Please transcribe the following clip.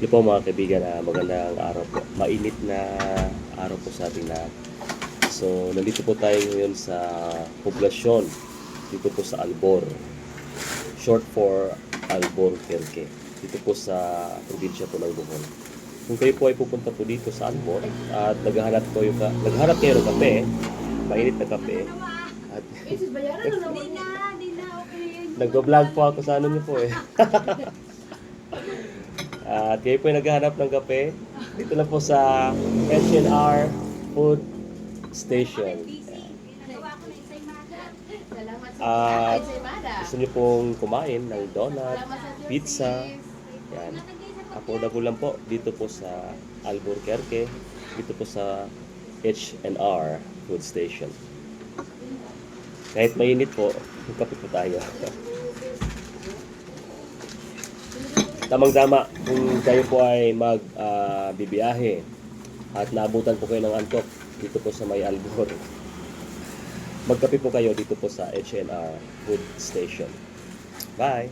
Ito po mga kaibigan, ah, magandang araw po. Mainit na araw po sa ating lahat. So, nandito po tayo ngayon sa poblasyon. Dito po sa Albor. Short for Albor Kerke. Dito po sa probinsya po ng Bohol. Kung kayo po ay pupunta po dito sa Albor at naghahanap ko yung ka- naghahanap kayo ng kape, mainit na kape. At Jesus, bayaran na naman. Di na, di na, okay yun. nagbo-vlog po ako sa ano niyo po eh. At kayo po ay naghahanap ng kape. Dito lang po sa SNR Food Station. Imada. Gusto niyo pong kumain ng donut, pizza. Yan. Affordable lang po dito po sa Albuquerque. Dito po sa H&R Food Station. Kahit mainit po, kape po tayo. Tamang-tama kung kayo po ay mag ah, bibiyahe at naabutan po kayo ng antok dito po sa may Albor. Magkape po kayo dito po sa H&R Food Station. Bye!